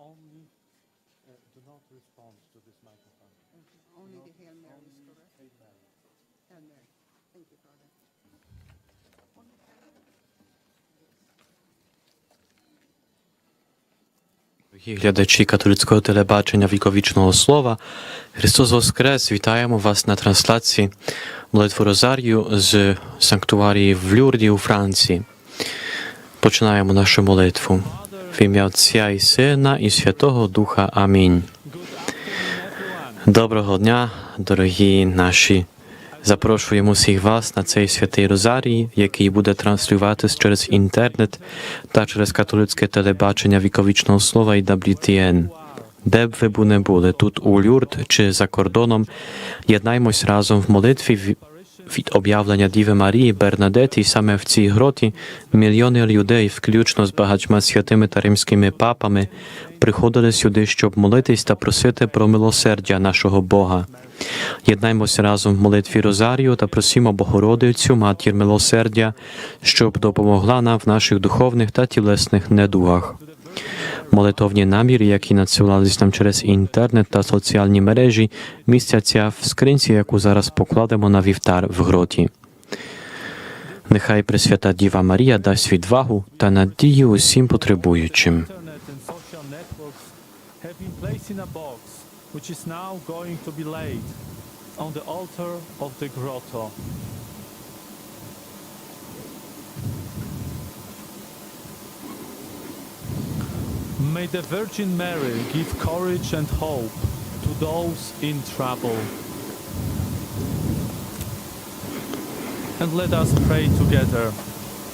Only uh, do not respond to this microphone. Only the Hail Mary is correct. Hail Mary. Thank you, Father. Дорогі глядачі католицького телебачення віковічного слова. Христос Воскрес! Вітаємо вас на трансляції молитву Розарію з санктуарії в Люрді у Франції. Починаємо нашу молитву. В ім'я Отця і Сина і Святого Духа. Амінь. Доброго дня, дорогі наші. Запрошуємо всіх вас на цей святий Розарій, який буде транслюватись через інтернет та через католицьке телебачення віковічного слова і WTN. Де б ви не були, тут у Люрд чи за кордоном, єднаймось разом в молитві від об'явлення Діви Марії Бернадети, саме в цій гроті мільйони людей, включно з багатьма святими та римськими папами, приходили сюди, щоб молитись та просити про милосердя нашого Бога. Єднаймося разом в молитві Розарію та просімо Богородицю, матір милосердя, щоб допомогла нам в наших духовних та тілесних недугах. Молитовні наміри, які надсилались нам через інтернет та соціальні мережі, містяться в скринці, яку зараз покладемо на вівтар в гроті. Нехай Пресвята Діва Марія дасть відвагу та надію усім потребуючим. which is now going to be laid on the altar of the grotto. May the Virgin Mary give courage and hope to those in trouble. And let us pray together.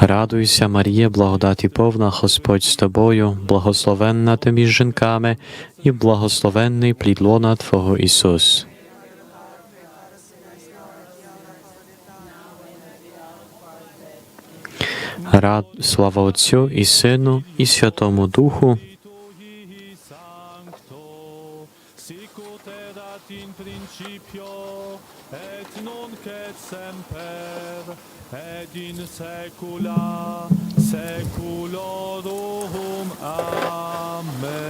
Радуйся, Марія, благодаті повна, Господь з тобою, благословенна ти між жінками, і благословенний плід лона Твого Ісус. Рад, слава Отцю і Сину, і Святому Духу, Tui sancto, sicut erat in principio, et nunc et semper, et in saecula saeculorum. Amen.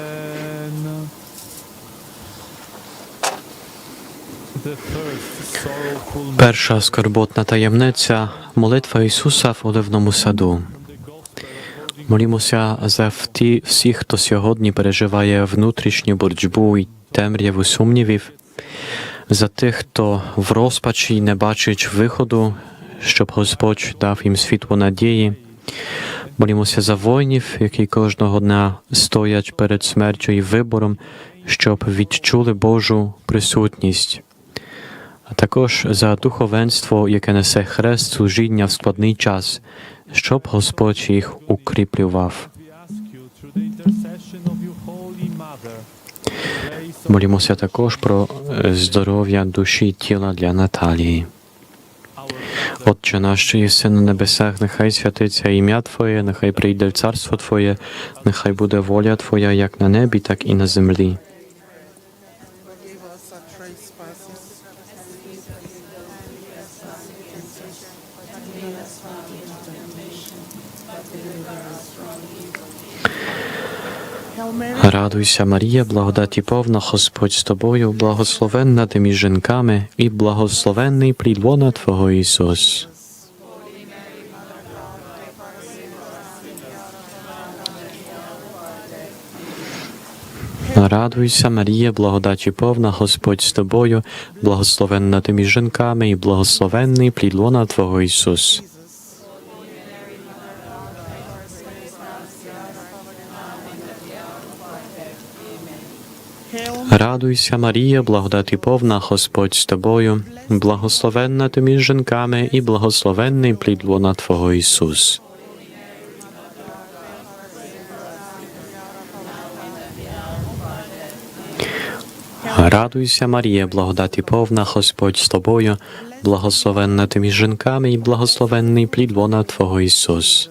Перша скорботна таємниця, молитва Ісуса в Оливному саду. Молімося за вті всіх, хто сьогодні переживає внутрішню боротьбу і темряву сумнівів, за тих, хто в розпачі не бачить виходу, щоб Господь дав їм світло надії. Молімося за воїнів, які кожного дня стоять перед смертю і вибором, щоб відчули Божу присутність. А також за духовенство, яке несе хрест служіння в складний час, щоб Господь їх укріплював. Молімося також про е, здоров'я душі і тіла для Наталії. Отче наш, що єси на небесах, нехай святиться ім'я Твоє, нехай прийде царство Твоє, нехай буде воля Твоя як на небі, так і на землі. Радуйся, Марія, благодаті повна, Господь з тобою, благословенна ти між жінками, і благословенний плід Твого Ісус. Радуйся, Марія, благодаті повна, Господь з тобою, благословенна ти між жінками, і благословенний плід Твого Ісус. Радуйся, Марія, благодаті повна, Господь з тобою, благословенна ти між жінками, і благословенний плід лона Твого Ісус. Радуйся, Марія, благодаті повна, Господь з тобою, благословенна ти між жінками, і благословенний плід лона Твого Ісус.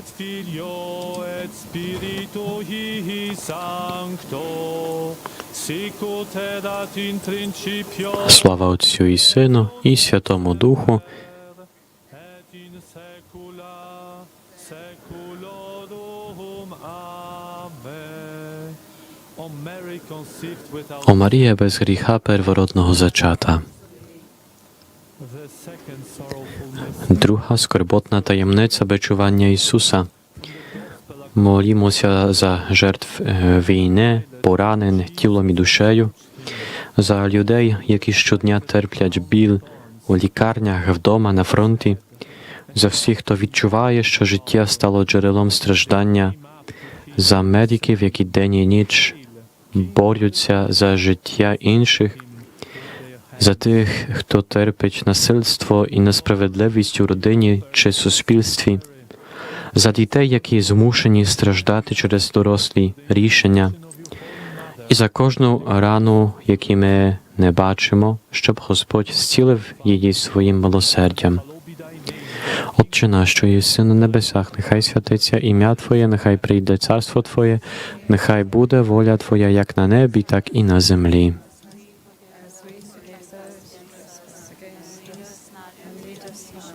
Et Filio et Spiritui Sancto, sic ut erat in principio Слава Отцю і Сину, і Святому Духу, о Марія без гріха первородного зачата. the second Друга скорботна таємниця бичування Ісуса. Молімося за жертв е, війни, поранень тілом і душею, за людей, які щодня терплять біль у лікарнях, вдома, на фронті, за всіх, хто відчуває, що життя стало джерелом страждання, за медиків, які день і ніч борються за життя інших, за тих, хто терпить насильство і несправедливість у родині чи суспільстві, за дітей, які змушені страждати через дорослі рішення, і за кожну рану, яку ми не бачимо, щоб Господь зцілив її своїм милосердям. Отче наш, що єси на небесах, нехай святиться ім'я Твоє, нехай прийде царство Твоє, нехай буде воля Твоя як на небі, так і на землі. As we forgive those who trespass against us, and lead us not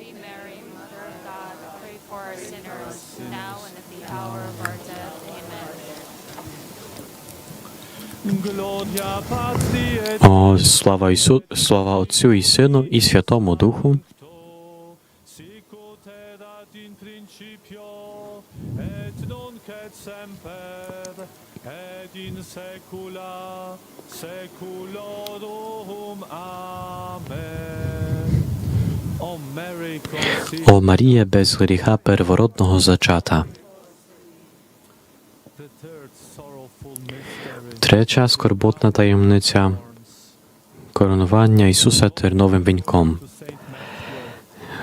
О, слава Ісу, слава Отцю і Сину, і Святому Духу. О Марія без гріха первородного зачата. Третя скорботна таємниця коронування Ісуса терновим віньком.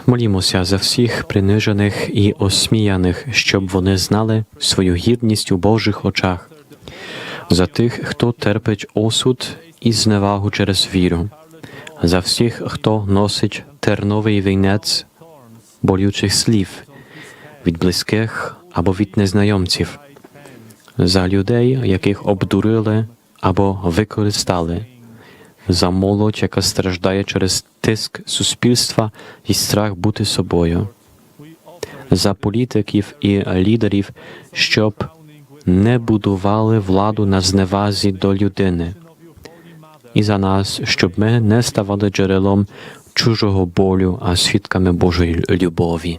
Молімося за всіх принижених і осміяних, щоб вони знали свою гідність у Божих очах, за тих, хто терпить осуд і зневагу через віру, за всіх, хто носить терновий вінець болючих слів від близьких або від незнайомців, за людей, яких обдурили або використали, за молодь, яка страждає через тиск суспільства і страх бути собою, за політиків і лідерів, щоб не будували владу на зневазі до людини, і за нас, щоб ми не ставали джерелом чужого болю, а свідками Божої любові.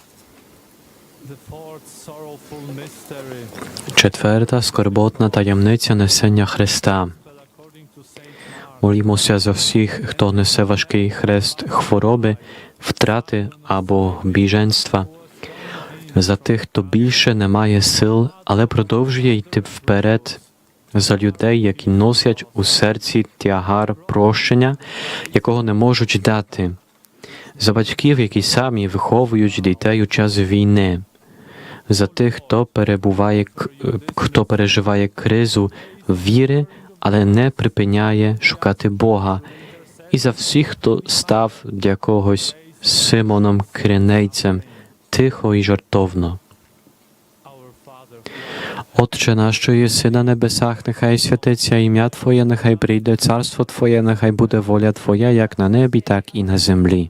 Четверта скорботна таємниця несення Христа. Молімося за всіх, хто несе важкий хрест хвороби, втрати або біженства, за тих, хто більше не має сил, але продовжує йти вперед, за людей, які носять у серці тягар прощення, якого не можуть дати, за батьків, які самі виховують дітей у час війни, за тих, хто перебуває, хто переживає кризу віри, але не припиняє шукати Бога, і за всіх, хто став для когось Симоном Кринейцем, тихо і жартовно. Отче наш, що єси на небесах, нехай святиться ім'я Твоє, нехай прийде царство Твоє, нехай буде воля Твоя, як на небі, так і на землі.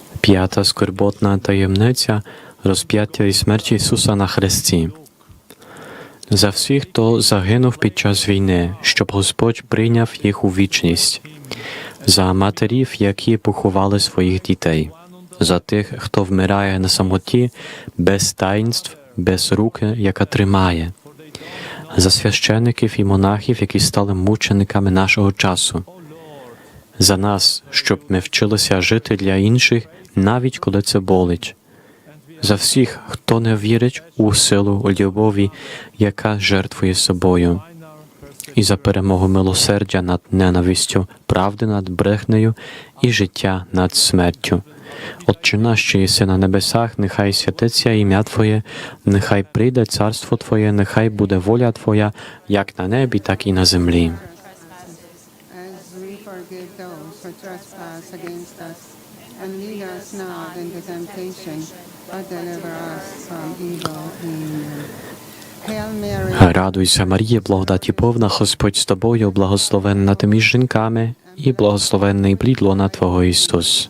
п'ята скорботна таємниця розп'яття і смерті Ісуса на хресті. За всіх, хто загинув під час війни, щоб Господь прийняв їх у вічність, за матерів, які поховали своїх дітей, за тих, хто вмирає на самоті, без таїнств, без руки, яка тримає, за священиків і монахів, які стали мучениками нашого часу, за нас, щоб ми вчилися жити для інших, навіть коли це болить. За всіх, хто не вірить у силу любові, яка жертвує собою, і за перемогу милосердя над ненавистю, правди над брехнею і життя над смертю. Отче наш, що єси на небесах, нехай святиться ім'я Твоє, нехай прийде царство Твоє, нехай буде воля Твоя, як на небі, так і на землі. Against us, and lead us not into temptation, but deliver us from evil. Amen. Радуйся, Марія, благодаті повна, Господь з тобою, благословенна ти між жінками, і благословенний плід лона Твого Ісус.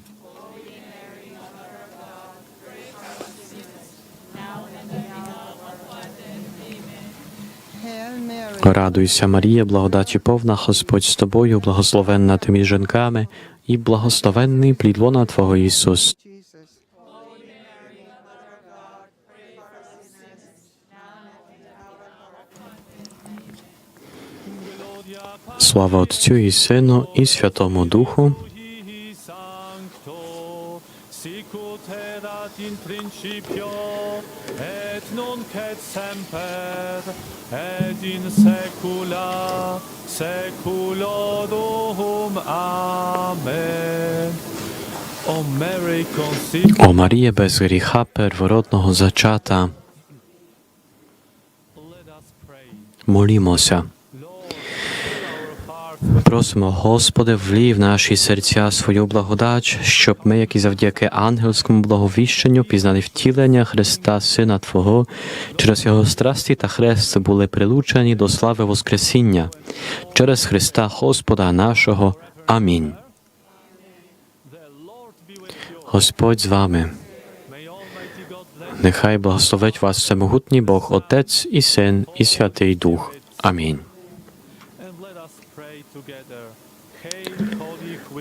Радуйся, Марія, благодаті повна, Господь з тобою, благословенна ти між жінками, і благословенний плід лона Твого Ісус. Слава Отцю і Сину, і Святому Духу. Et semper, et in saecula saeculorum. Amen. O Mary conceived, О Марія без гріха первородного зачата, молімося. Просимо, Господи, влій в наші серця свою благодать, щоб ми, як і завдяки ангельському благовіщенню, пізнали втілення Христа, Сина Твого, через Його страсті та хрест були прилучені до слави Воскресіння, через Христа Господа нашого. Амінь. Господь з вами. Нехай благословить вас всемогутній Бог, Отець і Син, і Святий Дух. Амінь.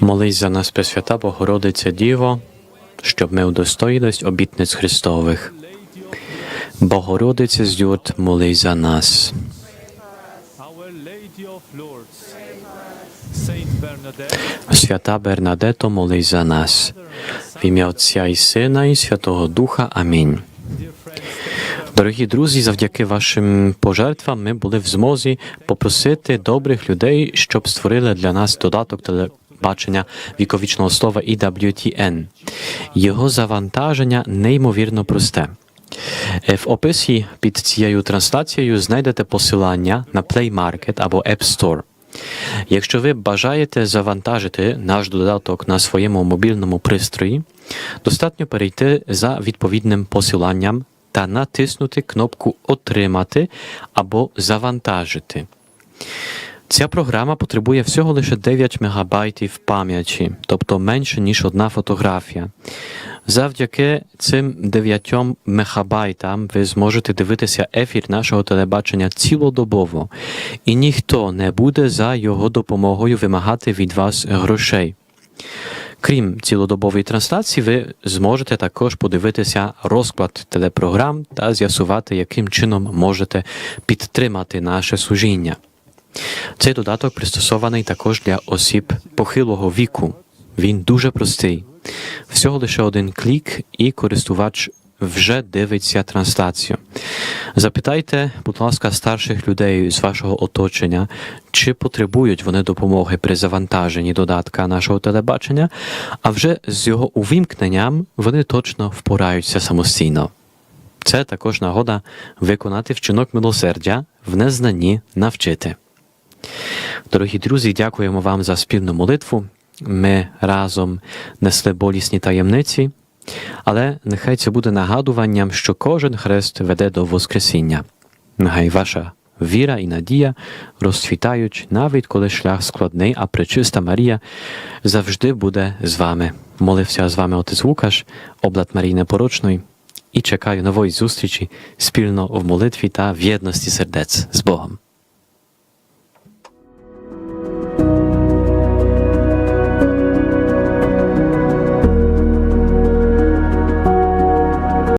Молись за нас, Пресвята Богородиця Діво, щоб ми удостоїлись обітниць Христових. Богородиця з Юрт, молись за нас. Свята Бернадето, молись за нас. В ім'я Отця і Сина, і Святого Духа. Амінь. Дорогі друзі, завдяки вашим пожертвам ми були в змозі попросити добрих людей, щоб створили для нас додаток телебачення віковічного слова EWTN. Його завантаження неймовірно просте. Е, В описі під цією трансляцією знайдете посилання на Play Market або App Store. Якщо ви бажаєте завантажити наш додаток на своєму мобільному пристрої, достатньо перейти за відповідним посиланням та натиснути кнопку Отримати або Завантажити. Ця програма потребує всього лише 9 МБ пам'яті, тобто менше, ніж одна фотографія. Завдяки цим 9 мегабайтам ви зможете дивитися ефір нашого телебачення цілодобово, і ніхто не буде за його допомогою вимагати від вас грошей. Крім цілодобової трансляції, ви зможете також подивитися розклад телепрограм та з'ясувати, яким чином можете підтримати наше служіння. Цей додаток пристосований також для осіб похилого віку. Він дуже простий. Всього лише один клік, і користувач вже дивиться трансляцію. Запитайте, будь ласка, старших людей з вашого оточення, чи потребують вони допомоги при завантаженні додатка нашого телебачення, а вже з його увімкненням вони точно впораються самостійно. Це також нагода виконати вчинок милосердя в незнанні навчити. Дорогі друзі, дякуємо вам за спільну молитву. Ми разом несли болісні таємниці, але нехай це буде нагадуванням, що кожен хрест веде до Воскресіння. Нехай ваша віра і надія розцвітають, навіть коли шлях складний, а пречиста Марія завжди буде з вами. Молився з вами отець Лукаш, облад Марії Непорочної, і чекаю нової зустрічі спільно в молитві та в єдності сердець з Богом.